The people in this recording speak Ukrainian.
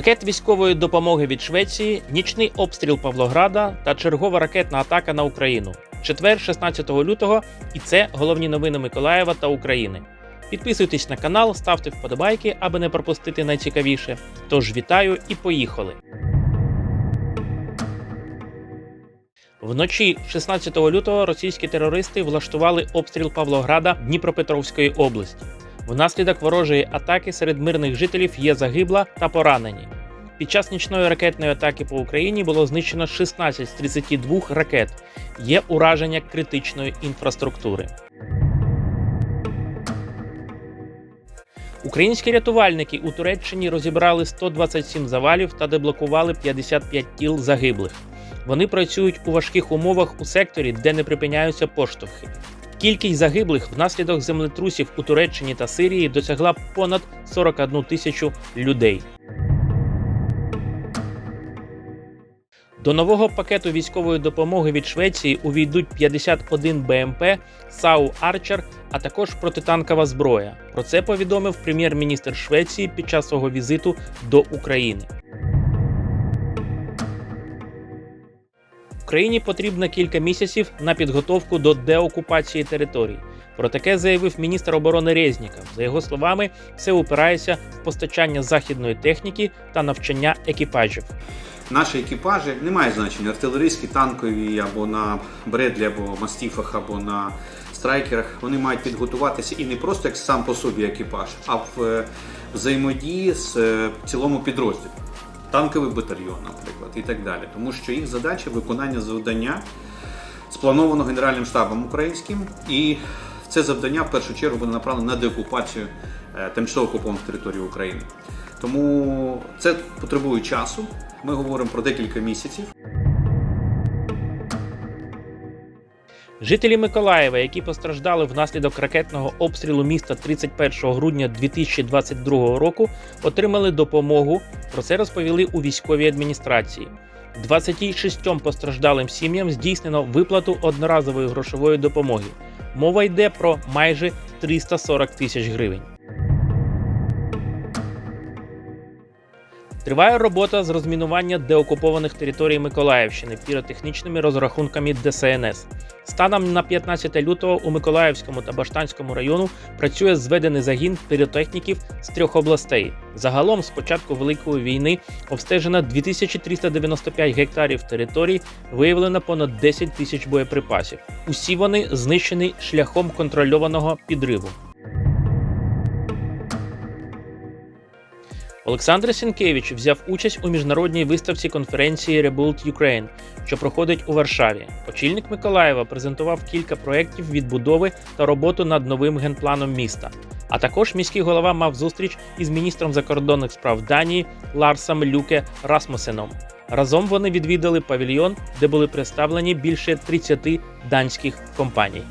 Пакет військової допомоги від Швеції, нічний обстріл Павлограда та чергова ракетна атака на Україну. Четвер, 16 лютого, і це головні новини Миколаєва та України. Підписуйтесь на канал, ставте вподобайки, аби не пропустити найцікавіше. Тож вітаю і поїхали! Вночі 16 лютого російські терористи влаштували обстріл Павлограда Дніпропетровської області. Внаслідок ворожої атаки серед мирних жителів є загибла та поранені. Під час нічної ракетної атаки по Україні було знищено 16 з 32 ракет. Є ураження критичної інфраструктури. Українські рятувальники у Туреччині розібрали 127 завалів та деблокували 55 тіл загиблих. Вони працюють у важких умовах у секторі, де не припиняються поштовхи. Кількість загиблих внаслідок землетрусів у Туреччині та Сирії досягла понад 41 тисячу людей. До нового пакету військової допомоги від Швеції увійдуть 51 БМП, САУ Арчер, а також протитанкова зброя. Про це повідомив прем'єр-міністр Швеції під час свого візиту до України. Україні потрібно кілька місяців на підготовку до деокупації територій. Про таке заявив міністр оборони Резніков. За його словами, все упирається в постачання західної техніки та навчання екіпажів. Наші екіпажі не мають значення артилерійські, танкові або на Бредлі, або мастіфах, або на страйкерах. Вони мають підготуватися і не просто як сам по собі екіпаж, а в е, взаємодії з е, цілому підрозділі. Танковий батальйон, наприклад, і так далі. Тому що їх задача виконання завдання сплановано Генеральним штабом українським, і це завдання в першу чергу буде направлено на деокупацію е, тимчасово окупованих територій України. Тому це потребує часу. Ми говоримо про декілька місяців. Жителі Миколаєва, які постраждали внаслідок ракетного обстрілу міста 31 грудня 2022 року, отримали допомогу. Про це розповіли у військовій адміністрації. 26 постраждалим сім'ям здійснено виплату одноразової грошової допомоги. Мова йде про майже 340 тисяч гривень. Триває робота з розмінування деокупованих територій Миколаївщини піротехнічними розрахунками ДСНС. Станом на 15 лютого у Миколаївському та Баштанському району працює зведений загін піротехніків з трьох областей. Загалом, з початку Великої війни, обстежено 2395 гектарів територій, виявлено понад 10 тисяч боєприпасів. Усі вони знищені шляхом контрольованого підриву. Олександр Сінкевич взяв участь у міжнародній виставці конференції Rebuild Ukraine, що проходить у Варшаві. Очільник Миколаєва презентував кілька проєктів відбудови та роботу над новим генпланом міста. А також міський голова мав зустріч із міністром закордонних справ Данії Ларсом Люке Расмусеном. Разом вони відвідали павільйон, де були представлені більше 30 данських компаній.